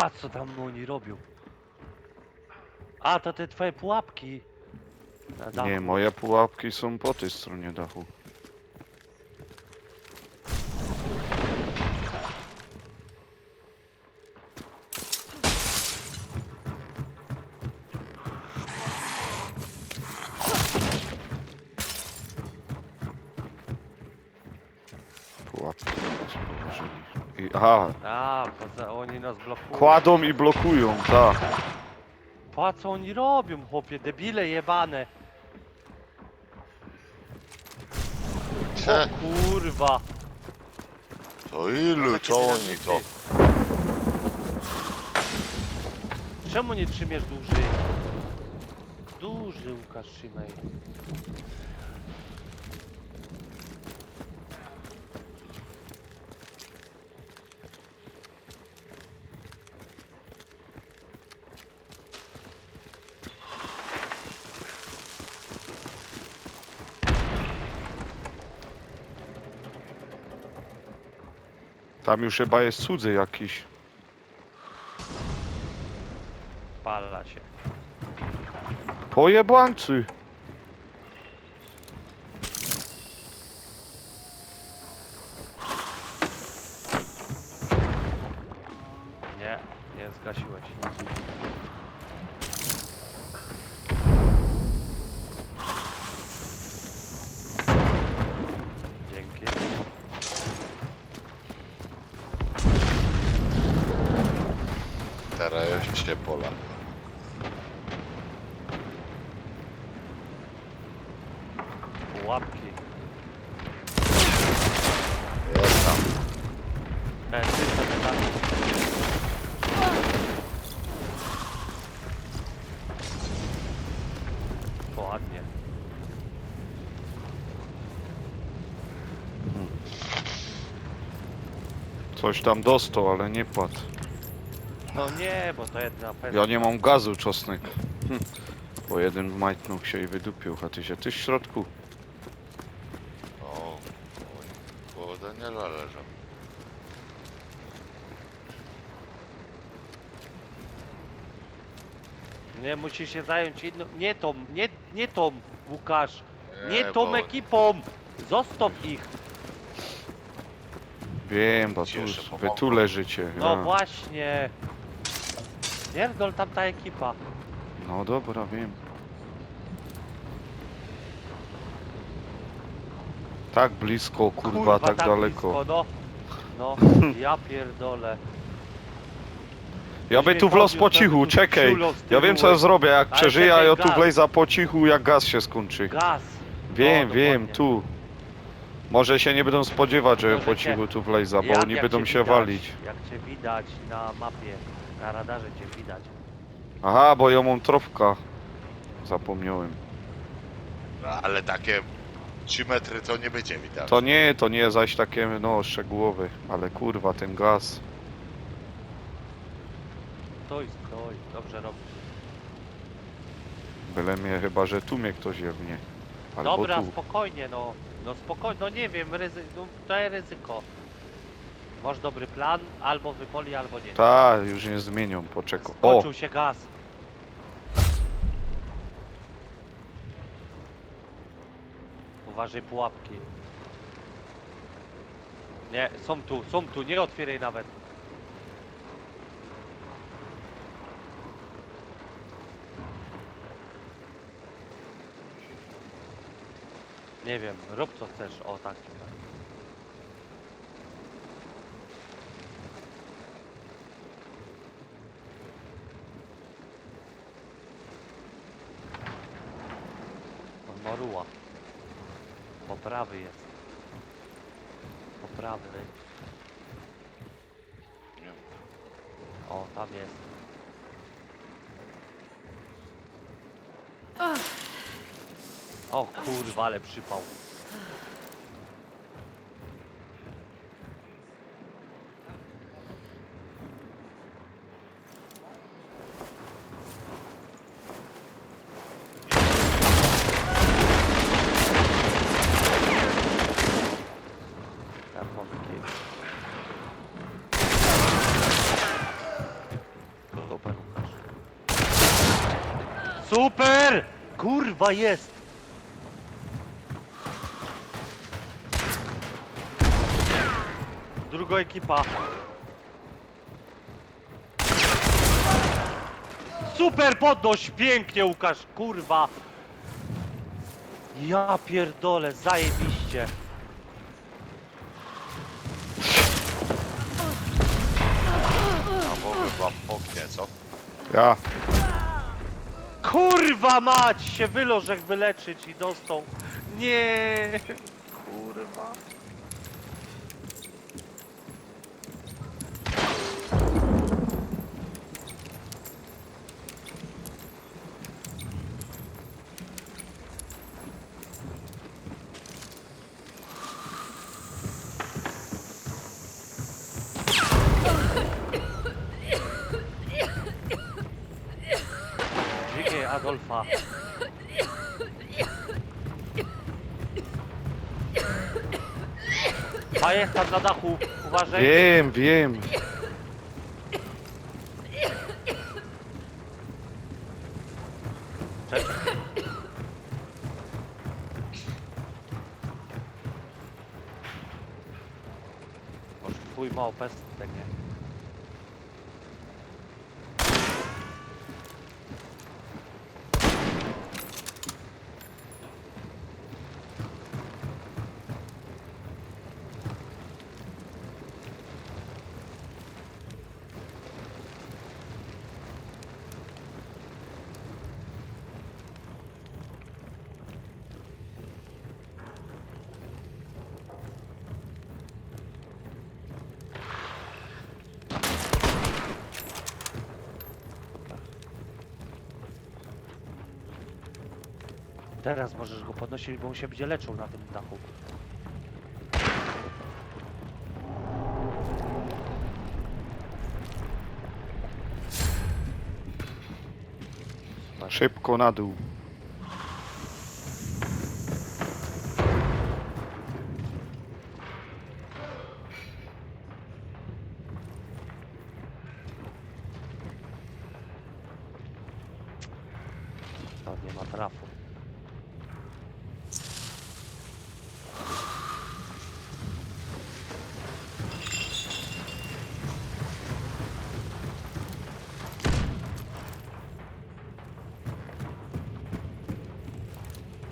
Patrz co tam oni robią. A, to te twoje pułapki. Nie, moje pułapki są po tej stronie dachu. Nas położyli. I, aha, A, poza, oni nas blokują. kładą i blokują, tak. Patrz co oni robią, chłopie, debile jebane. O Cze, kurwa. to ilu, co oni to? Czemu nie trzymiesz dłużej? Duży Łukasz trzymaj. Tam już chyba jest cudzy jakiś. Pala się. Pojebańcy! Już się pola. Pułapki. Jest tam. E, ty sobie tam. Ładnie. Coś tam dostał, ale nie płat. No nie, bo to jedna pewna. Ja nie mam gazu, czosnek. Hm. Bo jeden majtnął się i wydupił, a ty się, ty w środku. O, koło Daniela leżą. Nie, musisz się zająć inną... Nie tą, nie, nie tą, Łukasz. Nie tą bo ekipą. Zostaw ich. Wiem, bo tu, Cieszę, wy pomogło. tu leżycie. No ja. właśnie. Pierdol tam ta ekipa. No dobra, wiem. Tak blisko, kurwa, tak, daleko. Blisko, no. No, ja pierdolę. Ja by tu w los po cichu, czekaj. Ja wiem co ja zrobię, jak Ale przeżyję, czekaj, ja tu gaz. wlejza po cichu, jak gaz się skończy. Gaz. Wiem, No, wiem, dokładnie. tu. Może się nie będą spodziewać, że Może po cię- cichu tu wlejza, bo Jak- oni jak będą cię się widać, walić. Jak cię widać na mapie, na radarze cię widać. Aha, bo ja mam trofka. Zapomniałem. Ale takie 3 metry to nie będzie widać. To nie, to nie zaś takie, no, szczegółowe. Ale kurwa, ten gaz. Stój, stój, dobrze robisz. Byle mnie chyba, że tu mnie ktoś jewnie. Albo Dobra, tu. spokojnie, no. No spokojnie, no nie wiem, ryzy... no, to jest ryzyko. Masz dobry plan, albo wypoli, albo nie. Ta, już nie zmienią, poczekaj. O, Skończył się gaz. Uważaj pułapki. Nie, są tu, są tu, nie otwieraj nawet. Nie wiem, rób co chcesz, o tak. Maruła. Po prawy jest. Po prawej. Nie. O, tam jest. O kurwa, ale przypał. Tam mam takie- Super! Kurwa jest! Druga ekipa. Super podnoś! Pięknie Łukasz, kurwa! Ja pierdolę, zajebiście. A bo chyba poknie, co? Ja. Kurwa mać! Się wylożek wyleczyć i dostał. Nie! Kurwa. Dźwigaj Adolfa. A jest tam na dachu, uważaj. Wiem, wiem. Cześć. Może twój mało pestek, nie? Teraz możesz go podnosić, bo on się będzie leczył na tym dachu. Szybko na dół. To nie ma trafu.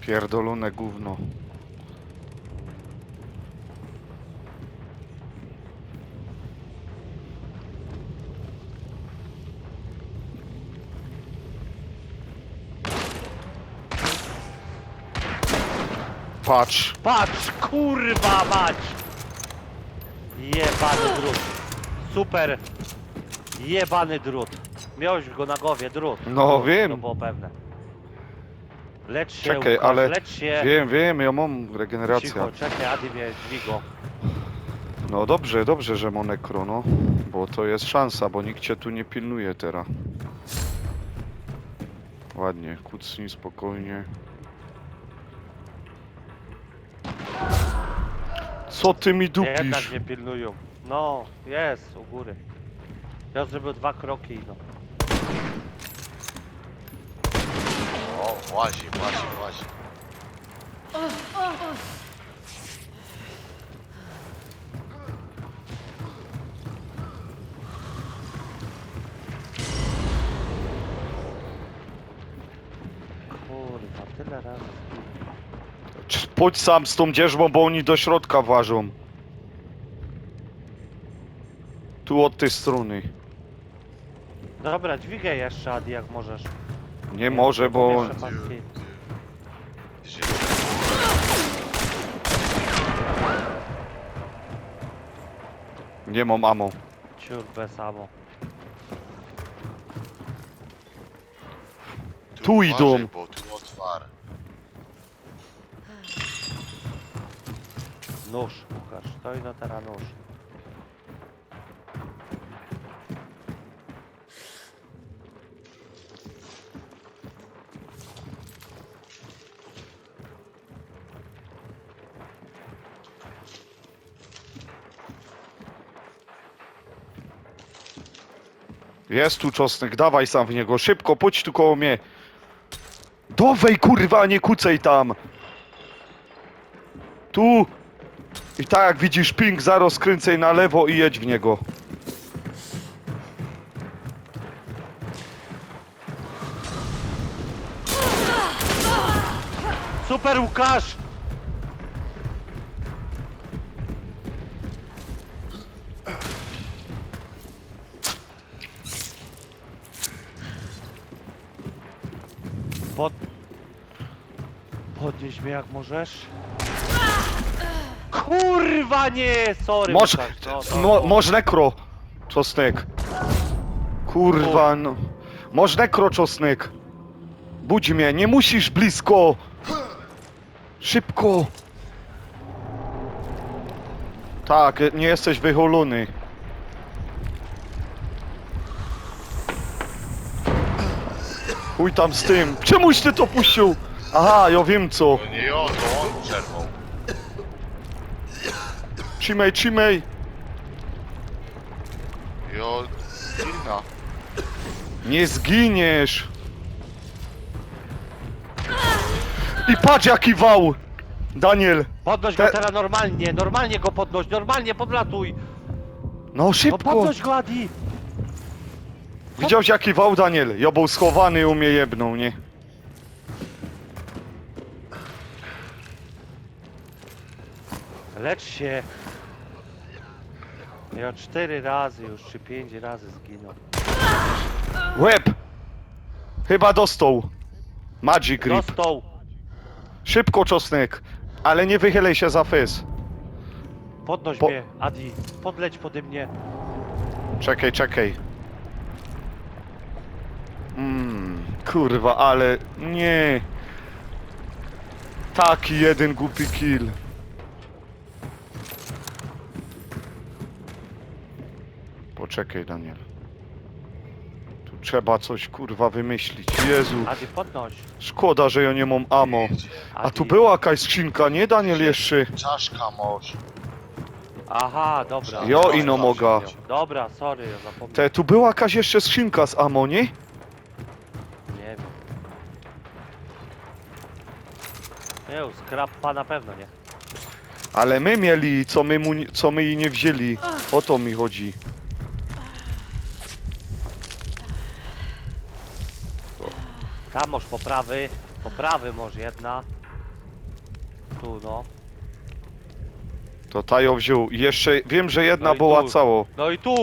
Pierdolone gówno. Patrz. Patrz, kurwa mać! Jebany drut. Super. Jebany drut. Miałeś go na głowie, drut. No, wiem. To było pewne. Lecz się, Czekaj, Łukasz, ale lecz się. Wiem, wiem, ja mam regenerację. Cicho, czekaj, Adi mnie dźwigo. No dobrze, dobrze, że Monekro, no. Bo to jest szansa, bo nikt cię tu nie pilnuje teraz. Ładnie, kucnij spokojnie. Co ty mi Jednak dupisz? mnie pilnują. No, jest, u góry. Ja zrobił dwa kroki i no. O, łazi, łazi, łazi. Kurwa, tyle razy. Pójdź sam z tą dzierżbą, bo oni do środka włażą. Tu od tej strony. Dobra, dźwigaj jeszcze, Adi, jak możesz. Nie może, bo... Paski. Nie mam ammo. Ciur bez amo. Tu uważaj, idą. Bo tu otwar. Nóż, Łukasz, to i no teraz nóż. Jest tu czosnek, dawaj sam w niego. Szybko, pójdź tu koło mnie. Dowej kurwa, nie kucej tam! Tu! I tak jak widzisz ping, zaraz skręcaj na lewo i jedź w niego. Super Łukasz! Mnie jak możesz. Kurwa nie! Sorry Moż, Łukasz, no, no, mo, no. moż nekro, czosnek. Kurwa, no. Moż nekro, czosnek. Budź mnie, nie musisz blisko. Szybko. Tak, nie jesteś wycholony. Chuj tam z tym. Czemuś ty to puścił? Aha, ja wiem co. No nie on, to on przerwał. Trzymaj, trzymaj. Jo. Nie zginiesz! I patrz jaki wał! Daniel! Podnoś go Te- teraz normalnie, normalnie go podnoś, normalnie podlatuj! No No szybko! podnoś go Adi! Widziałeś jaki wał Daniel? Ja był schowany u mnie jebną, nie? Lecz się! Ja cztery razy już, czy pięć razy zginął. Łeb! Chyba dostał. Magic grip. Dostał! Szybko czosnek! Ale nie wychylej się za fez. Podnoś Po- mnie, Adi, podleć pode mnie. Czekaj, czekaj. Mmm, kurwa, ale nie. Taki jeden głupi kill. Poczekaj, Daniel. Tu trzeba coś kurwa wymyślić. Jezu, Adi, podnoś. szkoda, że ja nie mam amo. A Adi. tu była jakaś skrzynka, nie Daniel jeszcze? Czaszka może. Aha, dobra. Jo, Dobra, ino moga. Dobra, sorry, ja zapomniałem. Te, tu była jakaś jeszcze skrzynka z amo, nie? Nie wiem. Nie, skrappa na pewno nie. Ale my mieli, co my, mu, nie- co my jej nie wzięli. O to mi chodzi. Tam masz poprawy, poprawy może jedna. Tu no. To ta ją wziął. I jeszcze wiem, że jedna No i była tu. cało. No i tu,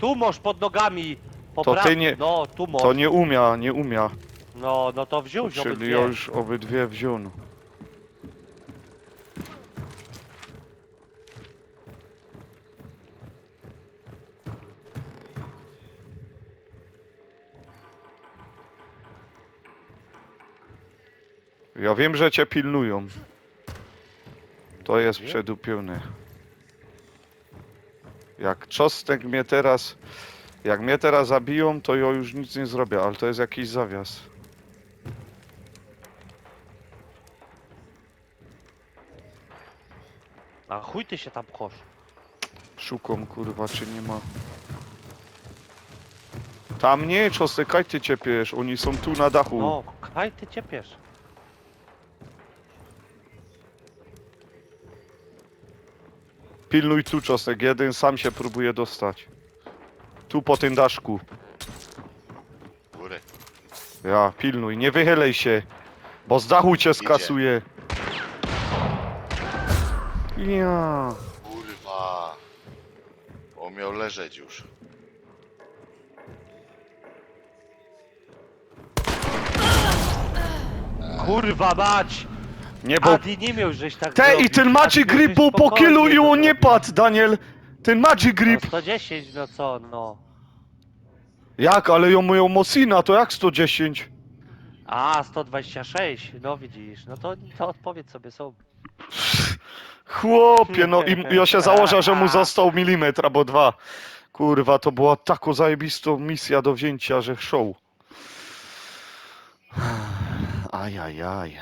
tu masz pod nogami. To Poprawy. ty nie- No, tu masz. To nie umia, nie umia. No, no to wziął się Czyli ja już obydwie wziął. no. Ja wiem, że cię pilnują. To jest przedupiony. Jak czosnek mnie teraz... Jak mnie teraz zabiją, to ja już nic nie zrobię, ale to jest jakiś zawias. A chuj ty się tam pchosz. Szukam kurwa, czy nie ma. Tam nie, czosnek, ty ciepiesz, oni są tu na dachu. No, kaj ty ciepiesz. Pilnuj tu czosnek, jeden sam się próbuje dostać. Tu po tym daszku. Góry. Ja, pilnuj, nie wychylej się, bo z dachu cię skasuje. Ja. Kurwa. On miał leżeć już. Kurwa mać! Nie, bo... Adi nie miał żeś tak Te i zrobić. ten Magic Grip żeś był po spokojnie killu i to on nie zrobił. padł, Daniel. Ten Magic Grip. No 110, no co, no. Jak, ale ją moją Mosina, to jak 110? A, 126, no widzisz, no to, to odpowiedz sobie są. Chłopie, no i ja się założę, że mu został milimetr albo dwa. Kurwa, to była taką zajebista misja do wzięcia, że show. Ajajaj.